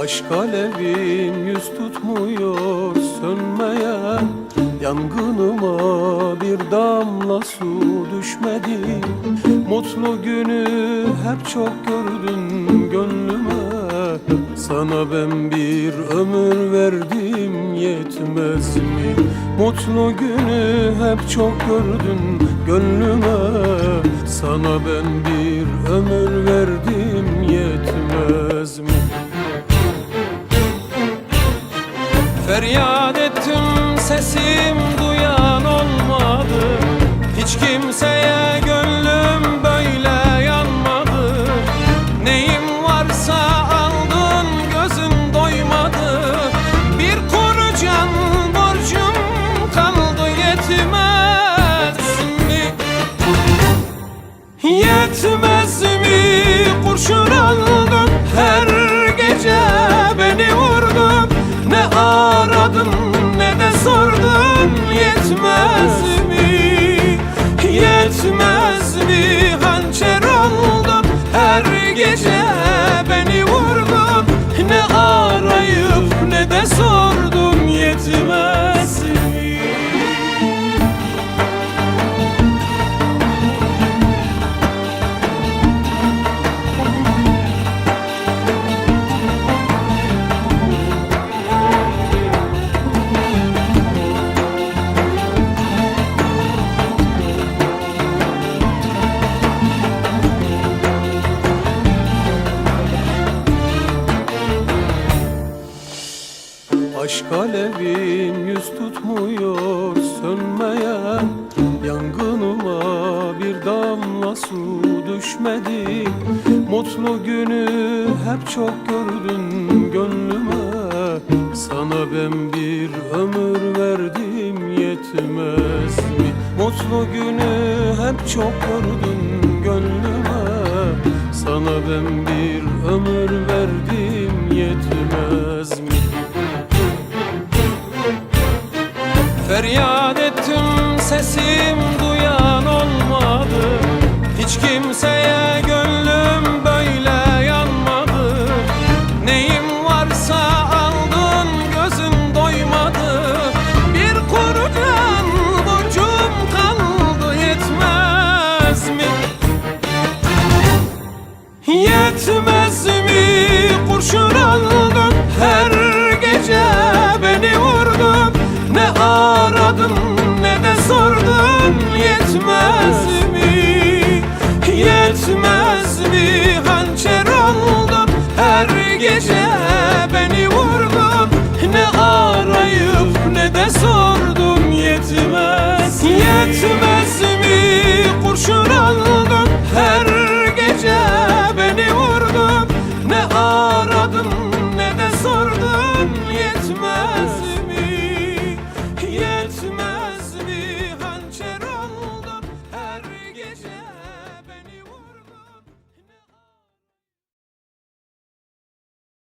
Aşk alevim yüz tutmuyor sönmeyen Yangınıma bir damla su düşmedi Mutlu günü hep çok gördün gönlüme Sana ben bir ömür verdim yetmez mi? Mutlu günü hep çok gördün gönlüme Sana ben bir ömür verdim yetmez mi? Feryat ettim sesim duyan olmadı. Hiç kimseye gönlüm böyle yanmadı. Neyim varsa aldın gözün doymadı. Bir kuru can borcum kaldı yetmez mi? Yetmez mi? Kurşun aldın her gece beni vurdun yetmez Aşk alevim yüz tutmuyor sönmeyen Yangınıma bir damla su düşmedi Mutlu günü hep çok gördün gönlüme Sana ben bir ömür verdim yetmez mi? Mutlu günü hep çok gördün gönlüme Sana ben bir ömür verdim yetmez mi? kimseye gönlüm böyle yanmadı Neyim varsa aldın gözüm doymadı Bir kuru can borcum kaldı yetmez mi? Yetmez mi kurşun aldın her gece beni vurdun Ne aradın ne de sordun yetmez mi?